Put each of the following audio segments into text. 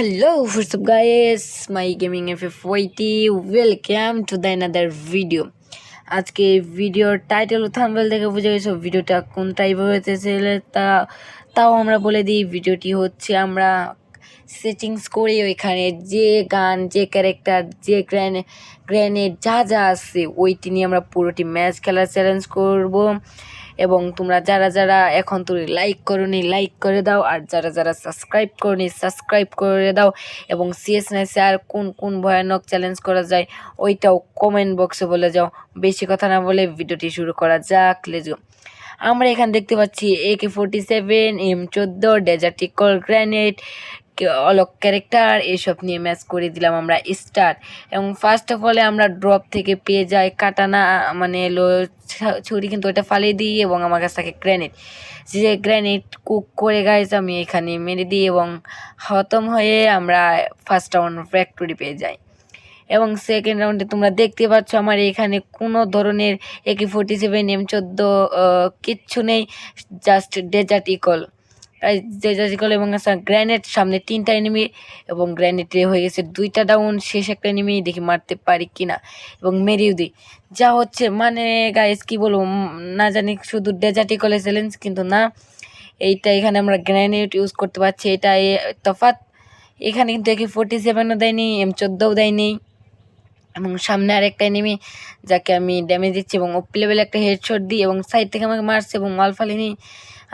Hello, what's up guys? My gaming FF80 welcome to the another video. আজকে ভিডিওর title thumbnail দেখে বুঝে গেছো ভিডিওটা কোন টাইপের হতেছে তা তাও আমরা বলে দিই ভিডিওটি হচ্ছে আমরা সেটিংস করি ওইখানে যে গান যে ক্যারেক্টার যে গ্র্যান গ্র্যানেড যা যা আছে ওইটি নিয়ে আমরা পুরোটি ম্যাচ খেলার চ্যালেঞ্জ করব এবং তোমরা যারা যারা এখন তুমি লাইক করনি লাইক করে দাও। আর যারা যারা সাবস্ক্রাইব করনি সাবস্ক্রাইব করে দাও। এবং সিএস নাইসে আর কোন কোন ভয়ানক চ্যালেঞ্জ করা যায়, ওইটাও কমেন্ট বক্সে বলে যাও। বেশি কথা না বলে ভিডিওটি শুরু করা যাক। লেজো আমরা এখানে দেখতে পাচ্ছি A K forty seven M চোদ্দ ডেজার্টিকল গ্র্যানেড অলক ক্যারেক্টার এসব নিয়ে ম্যাচ করে দিলাম আমরা স্টার এবং ফার্স্ট অফ অলে আমরা ড্রপ থেকে পেয়ে যাই কাটানা মানে লো ছুরি কিন্তু ওটা ফালিয়ে দিই এবং আমার কাছে থাকে গ্র্যানেড যে গ্র্যানেড কুক করে গাইজ আমি এখানে মেরে দিই এবং হতম হয়ে আমরা ফার্স্ট রাউন্ড ফ্যাক্টরি পেয়ে যাই। এবং সেকেন্ড রাউন্ডে তোমরা দেখতে পাচ্ছ আমার এখানে কোনো ধরনের একে ফোর্টি সেভেন এম চোদ্দ কিচ্ছু নেই জাস্ট ডেজার্ট ইকল এবং গ্র্যানেড সামনে তিনটা এনিমি এবং গ্র্যানেডে হয়ে গেছে দুইটা ডাউন শেষ একটা এনিমি দেখি মারতে পারি কিনা এবং মেরিও দিই। যা হচ্ছে মানে গাইস কি বলব না জানি, শুধু ডেজার্ট চ্যালেঞ্জ কিন্তু না, এইটা এখানে আমরা গ্র্যানেড ইউজ করতে পারছি, এটা তফাৎ। এখানে কিন্তু একে ফোর্টি সেভেনও দেয়নি এম চোদ্দোও দেয়নি। এবং সামনে আরেকটা এনিমি যাকে আমি ড্যামেজ দিচ্ছি এবং ওপি লেভেল একটা হেডশট দিই এবং সাইড থেকে আমাকে মারছে এবং ওয়াল ফালিনি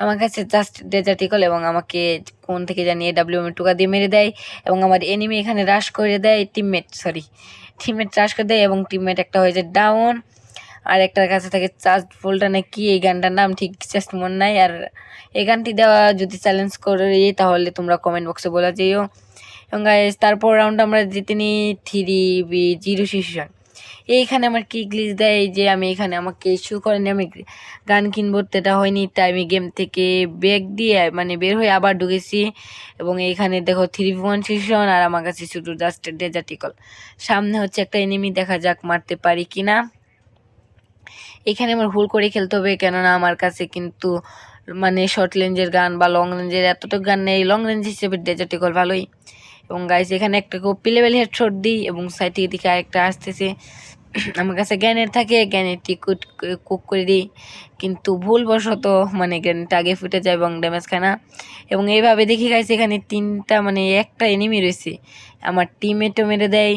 আমার কাছে জাস্ট ডেজার্টিকল এবং আমাকে কোন থেকে জানিয়ে ডাব্লিউ এম টুকা দিয়ে মেরে দেয় এবং আমার এনিমি এখানে রাশ করে দেয় টিমমেট সরি টিমমেট রাশ করে দেয় এবং টিমমেট একটা হয়ে যায় ডাউন আর একটার কাছে থাকে চার্জ ফুলটা না কি এই গানটার নাম ঠিক জাস্ট মনে নাই। আর এই গানটি দেওয়া যদি চ্যালেঞ্জ করি, তাহলে তোমরা কমেন্ট বক্সে বলে যেও। এবং তারপর রাউন্ড আমরা জিতে নিই থ্রি বি জিরো সিচুয়েশন এইখানে আমার কি গ্লিজ দেয়? যে আমি এখানে আমাকে ইস্যু করেনি, আমি গান কিনবো এটা হয়নি, তাই আমি গেম থেকে ব্যাগ দিয়ে মানে বের হয়ে আবার ঢুকেছি। এবং এইখানে দেখো থ্রি ওয়ান সিচুয়েশন আর আমার কাছে শুধু জাস্ট ডেজার্টিকল সামনে হচ্ছে একটা এনিমি দেখা যাক মারতে পারি কি না এখানে আমার ভুল করে খেলতে হবে, কেননা আমার কাছে কিন্তু মানে শর্ট রেঞ্জের গান বা লং রেঞ্জের এতটুকু গান নেই। লং রেঞ্জ হিসেবে ডেজার্টিকল ভালোই। এবং গাইস এখানে একটা কপি লেভেল হেডশট দিই এবং সাইড দিকে আরেকটা আসতেছে। আমার কাছে গ্যানের থাকে গ্যানেরটি কুট, কুক করে দিই। কিন্তু ভুলবশত মানে গ্যানেরটা আগে ফুটে যায় এবং ড্যামেজ খায় না। এবং এইভাবে দেখি গাইছে এখানে তিনটা মানে একটা এনিমি রয়েছে। আমার টিমেটও মেরে দেয়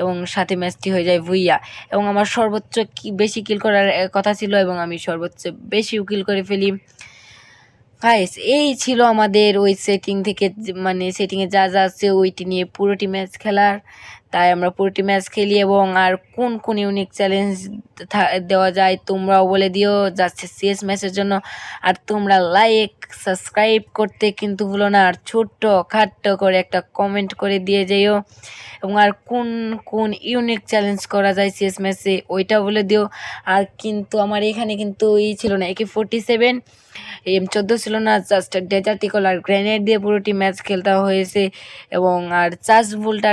এবং সাথে ম্যাচটি হয়ে যায় ভুইয়া। এবং আমার সর্বোচ্চ কি, বেশি কিল করার কথা ছিল এবং আমি সর্বোচ্চ বেশি উকিল করে ফেলি। গাইস এই ছিল আমাদের ওই সেটিং থেকে মানে সেটিংয়ে যা যা আছে, ওইটি নিয়ে পুরোটি ম্যাচ খেলার। তাই আমরা পুরোটি ম্যাচ খেলি এবং আর কোন কোন ইউনিক চ্যালেঞ্জ দেওয়া যায় তোমরাও বলে দিও। যাচ্ছে সিএস ম্যাচের জন্য। আর তোমরা লাইক সাবস্ক্রাইব করতে কিন্তু ভুলো না। আর ছোট্ট খাট্ট করে একটা কমেন্ট করে দিয়ে যেও। এবং আর কোন কোন ইউনিক চ্যালেঞ্জ করা যায় সিএস ম্যাচে, ওইটা বলে দিও। আর কিন্তু আমার এখানে কিন্তু ই ছিল না একে ফোরটি সেভেন এম চোদ্দ ছিল না জাস্ট ডেজার্টিকল আর গ্রেনেড দিয়ে পুরোটি ম্যাচ খেলতে হয়েছে। এবং আর চার্জ ভুলটা